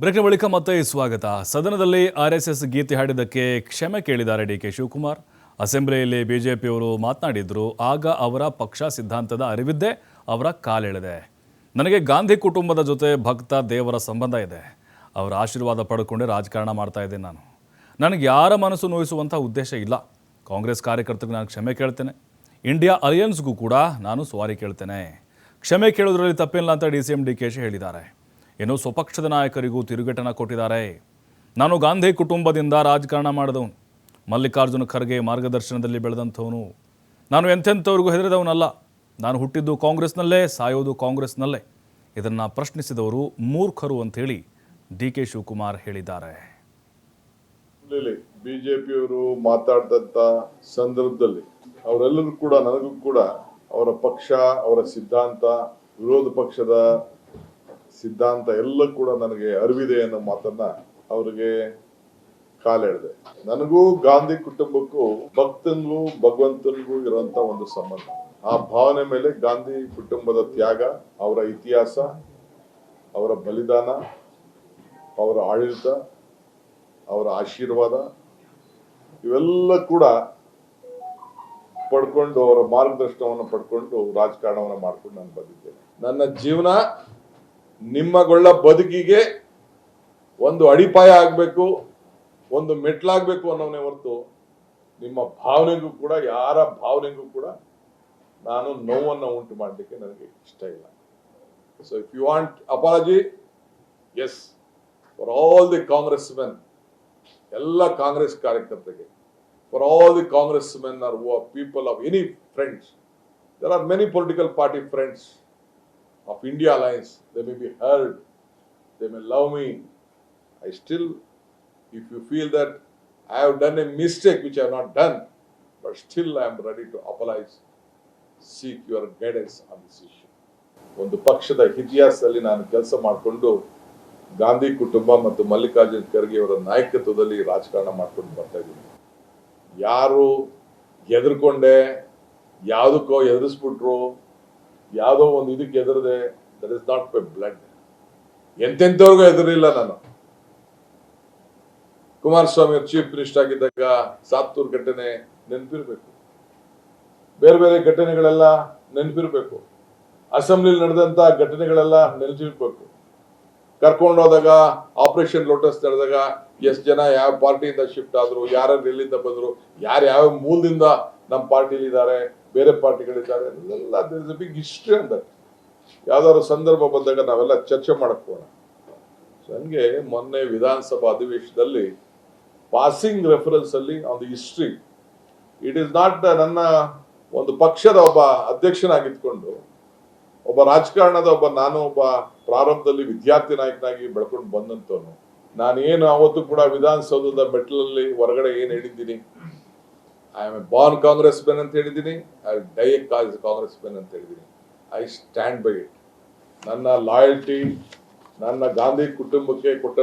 ಬ್ರೇಕ್ನ ಬಳಿಕ ಮತ್ತೆ ಸ್ವಾಗತ. ಸದನದಲ್ಲಿ ಆರ್ ಎಸ್ ಎಸ್ ಗೀತೆ ಹಾಡಿದ್ದಕ್ಕೆ ಕ್ಷಮೆ ಕೇಳಿದ್ದಾರೆ ಡಿ ಕೆ ಶಿವಕುಮಾರ್. ಅಸೆಂಬ್ಲಿಯಲ್ಲಿ ಬಿಜೆಪಿಯವರು ಮಾತನಾಡಿದ್ರು, ಆಗ ಅವರ ಪಕ್ಷ ಸಿದ್ಧಾಂತದ ಅರಿವಿದ್ದೇ ಅವರ ಕಾಲೆಳೆದೆ. ನನಗೆ ಗಾಂಧಿ ಕುಟುಂಬದ ಜೊತೆ ಭಕ್ತ ದೇವರ ಸಂಬಂಧ ಇದೆ. ಅವರ ಆಶೀರ್ವಾದ ಪಡ್ಕೊಂಡೆ ರಾಜಕಾರಣ ಮಾಡ್ತಾ ಇದ್ದೀನಿ ನಾನು. ನನಗೆ ಯಾರ ಮನಸ್ಸು ನೋಯಿಸುವಂಥ ಉದ್ದೇಶ ಇಲ್ಲ. ಕಾಂಗ್ರೆಸ್ ಕಾರ್ಯಕರ್ತರಿಗೆ ನಾನು ಕ್ಷಮೆ ಕೇಳ್ತೇನೆ. ಇಂಡಿಯಾ ಅಲಿಯನ್ಸ್ಗೂ ಕೂಡ ನಾನು ಸ್ವಾರಿ ಕೇಳ್ತೇನೆ. ಕ್ಷಮೆ ಕೇಳೋದ್ರಲ್ಲಿ ತಪ್ಪಿಲ್ಲ ಅಂತ D C M, D K Shi ಹೇಳಿದ್ದಾರೆ. ಇನ್ನು ಸ್ವಪಕ್ಷದ ನಾಯಕರಿಗೂ ತಿರುಗೇಟನ ಕೊಟ್ಟಿದ್ದಾರೆ. ನಾನು ಗಾಂಧಿ ಕುಟುಂಬದಿಂದ ರಾಜಕಾರಣ ಮಾಡಿದವನು. ಮಲ್ಲಿಕಾರ್ಜುನ ಖರ್ಗೆ ಮಾರ್ಗದರ್ಶನದಲ್ಲಿ ಬೆಳೆದಂಥವನು. ನಾನು ಎಂಥೆಂಥವ್ರಿಗೂ ಹೆದರಿದವನಲ್ಲ. ನಾನು ಹುಟ್ಟಿದ್ದು ಕಾಂಗ್ರೆಸ್ನಲ್ಲೇ, ಸಾಯೋದು ಕಾಂಗ್ರೆಸ್ನಲ್ಲೇ. ಇದನ್ನು ಪ್ರಶ್ನಿಸಿದವರು ಮೂರ್ಖರು ಅಂಥೇಳಿ ಡಿ ಕೆ ಶಿವಕುಮಾರ್ ಹೇಳಿದ್ದಾರೆ. ಬಿಜೆಪಿಯವರು ಮಾತಾಡಿದಂಥ ಸಂದರ್ಭದಲ್ಲಿ ಅವರೆಲ್ಲರೂ ಕೂಡ, ನನಗೂ ಕೂಡ ಅವರ ಪಕ್ಷ, ಅವರ ಸಿದ್ಧಾಂತ, ವಿರೋಧ ಪಕ್ಷದ ಸಿದ್ಧಾಂತ ಎಲ್ಲ ಕೂಡ ನನಗೆ ಅರಿವಿದೆ ಅನ್ನೋ ಮಾತನ್ನ ಅವರಿಗೆ ಕಾಲೆಳೆದೆ ನನಗೂ ಗಾಂಧಿ ಕುಟುಂಬಕ್ಕೂ ಭಕ್ತನ್ಗೂ ಭಗವಂತನಿಗೂ ಇರುವಂತ ಒಂದು ಸಂಬಂಧ. ಆ ಭಾವನೆ ಮೇಲೆ ಗಾಂಧಿ ಕುಟುಂಬದ ತ್ಯಾಗ, ಅವರ ಇತಿಹಾಸ, ಅವರ ಬಲಿದಾನ, ಅವರ ಆಡಳಿತ, ಅವರ ಆಶೀರ್ವಾದ, ಇವೆಲ್ಲ ಕೂಡ ಪಡ್ಕೊಂಡು ಅವರ ಮಾರ್ಗದರ್ಶನವನ್ನು ಪಡ್ಕೊಂಡು ರಾಜಕಾರಣವನ್ನು ಮಾಡ್ಕೊಂಡು ನಾನು ಬಂದಿದ್ದೇನೆ. ನನ್ನ ಜೀವನ ನಿಮ್ಮಗೊಳ್ಳ ಬದುಕಿಗೆ ಒಂದು ಅಡಿಪಾಯ ಆಗಬೇಕು, ಒಂದು ಮೆಟ್ಲಾಗಬೇಕು ಅನ್ನೋನೇ ಹೊರತು ನಿಮ್ಮ ಭಾವನೆಗೂ ಕೂಡ, ಯಾರ ಭಾವನೆಗೂ ಕೂಡ ನಾನು ನೋವನ್ನು ಉಂಟು ಮಾಡಲಿಕ್ಕೆ ನನಗೆ ಇಷ್ಟ ಇಲ್ಲ. So if you want apologies for all the Congress men ಎಲ್ಲ ಕಾಂಗ್ರೆಸ್ ಕಾರ್ಯಕರ್ತರಿಗೆ for all the Congress men are people of any friends there are many political party friends of India alliance they may be hurt they may love me I still if you feel that I have done a mistake which I have not done but still I am ready to apologise seek your guidance on this issue ಒಂದು ಪಕ್ಷದ ಇತಿಹಾಸದಲ್ಲಿ ನಾನು ಕೆಲಸ ಮಾಡಿಕೊಂಡು ಗಾಂಧಿ ಕುಟುಂಬ ಮತ್ತು ಮಲ್ಲಿಕಾರ್ಜುನ್ ಖರ್ಗೆ ಅವರ ನಾಯಕತ್ವದಲ್ಲಿ ರಾಜಕಾರಣ ಮಾಡ್ಕೊಂಡು ಬರ್ತಾ ಇದ್ದೀನಿ. ಯಾರು ಎದುರ್ಕೊಂಡೆ, ಯಾವುದಕ್ಕೋ ಎದುರಿಸ್ಬಿಟ್ರು ಯಾವುದೋ ಒಂದು ಇದಕ್ಕೆ ಎದುರದೆ that is not my blood ಎಂತೆಂಥವ್ರಿಗೂ ಎದುರಿಲ್ಲ ನಾನು. ಕುಮಾರಸ್ವಾಮಿ ಚೀಫ್ ಮಿನಿಸ್ಟರ್ ಆಗಿದ್ದಾಗ ಸಾತ್ತೂರ್ ಘಟನೆ ನೆನಪಿರ್ಬೇಕು. ಬೇರೆ ಬೇರೆ ಘಟನೆಗಳೆಲ್ಲ ನೆನಪಿರ್ಬೇಕು. ಅಸೆಂಬ್ಲಿ ನಡೆದಂತ ಘಟನೆಗಳೆಲ್ಲ ನೆನಪಿರ್ಬೇಕು. ಕರ್ಕೊಂಡು ಹೋದಾಗ ಆಪರೇಷನ್ ಲೋಟಸ್ ನಡೆದಾಗ ಎಷ್ಟು ಜನ ಯಾವ ಪಾರ್ಟಿಯಿಂದ ಶಿಫ್ಟ್ ಆದ್ರು ಯಾರು ಎಲ್ಲಿಂದ ಬಂದ್ರು ಯಾರು ಯಾವ ಮೂಲದಿಂದ ನಮ್ಮ ಪಾರ್ಟಿಲಿ ಇದ್ದಾರೆ ಬೇರೆ ಪಾರ್ಟಿಗಳಿದ್ದಾರೆ, ಎಲ್ಲ ಬಿಗ್ ಹಿಸ್ಟ್ರಿ ಅಂತ ಯಾವ್ದಾದ್ರು ಸಂದರ್ಭ ಬಂದಾಗ ನಾವೆಲ್ಲ ಚರ್ಚೆ ಮಾಡಕ್ಕೋಣ ಹಂಗೆ ಮೊನ್ನೆ ವಿಧಾನಸಭಾ ಅಧಿವೇಶನದಲ್ಲಿ ಪಾಸಿಂಗ್ ರೆಫರೆನ್ಸ್ ಅಲ್ಲಿ ಒಂದು ಹಿಸ್ಟ್ರಿ ಇಟ್ ಇಸ್ ನಾಟ್ ನನ್ನ ಒಂದು ಪಕ್ಷದ ಒಬ್ಬ ಅಧ್ಯಕ್ಷನಾಗಿದ್ಕೊಂಡು, ಒಬ್ಬ ರಾಜಕಾರಣದ ಒಬ್ಬ ನಾನು ಒಬ್ಬ ಪ್ರಾರಂಭದಲ್ಲಿ ವಿದ್ಯಾರ್ಥಿ ನಾಯಕನಾಗಿ ಬೆಳ್ಕೊಂಡು ಬಂದಂತವನು ನಾನು ಏನು ಅವತ್ತು ಕೂಡ ವಿಧಾನಸೌಧದ ಮೆಟ್ಲಲ್ಲಿ ಹೊರಗಡೆ ಏನು ಹೇಳಿದ್ದೀನಿ? I am a born Congress men ಅಂತ ಹೇಳಿದ್ದೀನಿ. ಐ ಡೈ ಕಾಂಗ್ರೆಸ್ ಮೆನ್ ಅಂತ ಹೇಳಿದ್ದೀನಿ. ಐ ಸ್ಟ್ಯಾಂಡ್ ಬೈ ಇಟ್ ನನ್ನ ಲಾಯಲ್ಟಿ ನನ್ನ ಗಾಂಧಿ ಕುಟುಂಬಕ್ಕೆ ಕೊಟ್ಟ